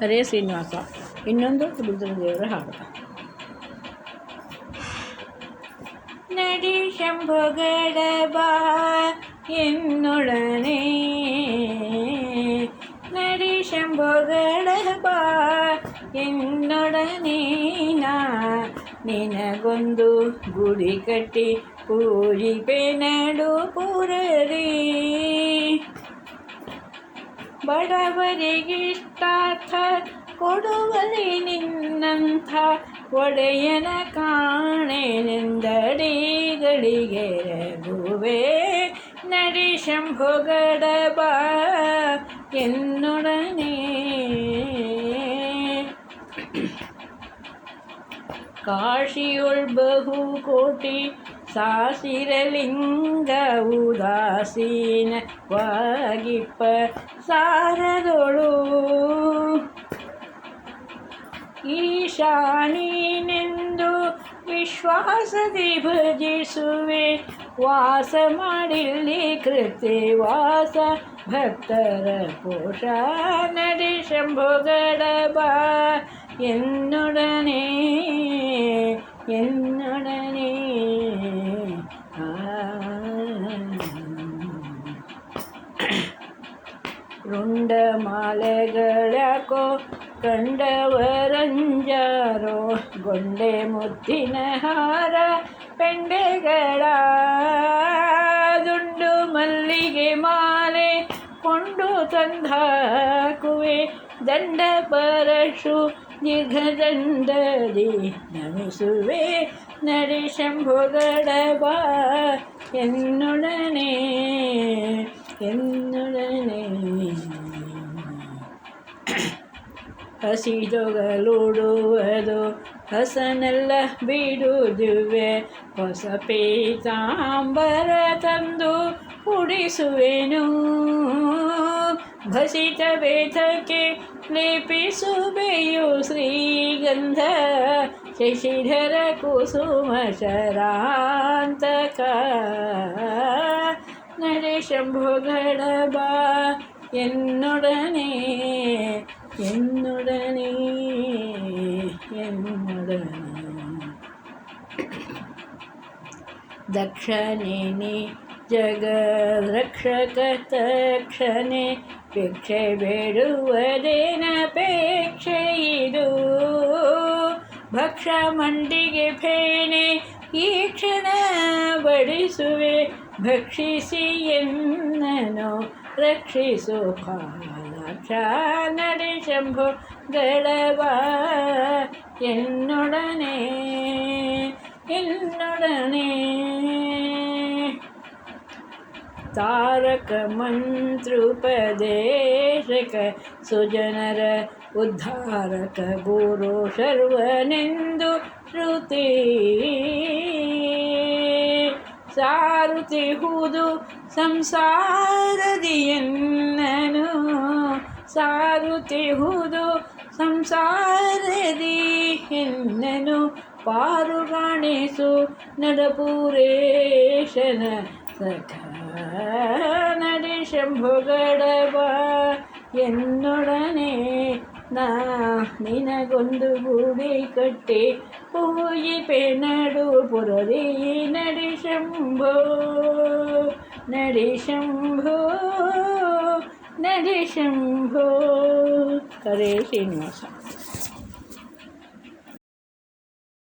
ಹರೇ ಶ್ರೀನಿವಾಸ. ಇನ್ನೊಂದು ರುದ್ರದೇವರ ಹಾಡು. ನಡಿ ಶಂಭುಗಡ ಬಾ ಎನ್ನೊಡನೆ ನಡಿ ಶಂಭುಗಡ ಬಾ ಎನ್ನೊಡನೆ ನಾ. ನಿನಗೊಂದು ಗುಡಿ ಕಟ್ಟಿ ಪೂರಿ ನಡು ಪುರರಿ. ಬಡವರಿಗಿಷ್ಟಾರ್ಥ ಕೊಡುವಲಿ ನಿನ್ನಂಥ ಒಡೆಯನ ಕಾಣೆನೆಂದಡಿಗಳಿಗೆ ರಘುವೆ ನಡಿ ಶಂಭುಗಡ ಬಾ ಎನ್ನೊಡನೆ ಕಾಶಿಯೊಳ್ ಬಹು ಕೋಟಿ ಸಾಸಿರಲಿಂಗ ಉದಾಸೀನವಾಗಿಪ್ಪ ಸಾರದೊಳು ಈಶಾನೀನೆಂದು ವಿಶ್ವಾಸದಿ ಭಜಿಸುವೆ ವಾಸ ಮಾಡಿಲ್ಲಿ ಕೃತಿ ವಾಸ ಭಕ್ತರ ಪೋಷ ನಡಿ ಶಂಭುಗಳ ಬಾ என்னுடனே என்னுடனே ರುಂಡ ಮಾಲೆಗಳ್ಯಾಕೋ ಕಂಡವರಂಜಾರೋ? ಗೊಂಡೆ ಮುತ್ತಿನ ಹಾರ ಪೆಂಡೆಗಳ ದುಂಡು ಮಲ್ಲಿಗೆ ಮಾಲೆ ಕೊಂಡು ತಂದಾಕುವೆ. ದಂಡ ಪರಶು ನಿಘ ದಂಡದಿ ನಮಿಸುವೆ. ನಡಿ ಶಂಭುಗಳ ಬಾ ಎನ್ನುಡನೆ ಎನ್ನು ಹಸಿದೊಗಲುಡುವುದು. ಹಸನೆಲ್ಲ ಬಿಡುದುವೆ. ಹೊಸ ಪೀತಾಂಬರ ತಂದು ಉಡಿಸುವೆನು. ಭಸಿತ ಬೇತಕ್ಕೆ ಲೇಪಿಸುವೆಯು ಶ್ರೀಗಂಧ. ಶಶಿಧರ ಕುಸುಮ ಶರಾಂತಕ ನಡೆ ಬಾ ಎನ್ನೊಡನೆ. ಎನ್ನೊಡನೆ என்னுடனே. ದಕ್ಷಿಣೆ ಜಗದ್ರಕ್ಷಕ ತಕ್ಷಣೆ ಭಿಕ್ಷೆ ಬೇಡುವುದೇನಪೇಕ್ಷೆ ಇದು ಭಕ್ಷ ಮಂಡಿಗೆ ಫೇಣೆ ಈ ಕ್ಷಣ ಬಡಿಸುವೆ ಭಕ್ಷಿಸಿ ಎನ್ನನು ರಕ್ಷಿಸು ಫಾಲಕ್ಷ ನಡೆ ಶಂಭು ಗಡವ ಎನ್ನೊಡನೆ ಎನ್ನೊಡನೆ ತಾರಕ ಮಂತ್ರುಪದೇಶಕ ಸುಜನರ ಉದ್ಧಾರಕ ಗುರು ಶರ್ವನೆಂದು ಶ್ರುತಿ ಸಾರುತಿಹುದು ಸಂಸಾರದಿಯನ್ನನು ಸಾರುತಿಹುದು ಸಂಸಾರದಿ ಎನ್ನನು ಪಾರುಗಾಣಿಸು ನಡಪುರೇಶನ ಸಖ ನಡಿ ಶಂಭುಗಡಬ ಎನ್ನೊಡನೆ ನಾ ನಿನಗೊಂದು ಗುಡಿ ಕಟ್ಟಿ ಪೂಜಿಪೆ ನಡು ಪುರದಿ ನಡಿ ಶಂಭೋ カレーしてみましょ。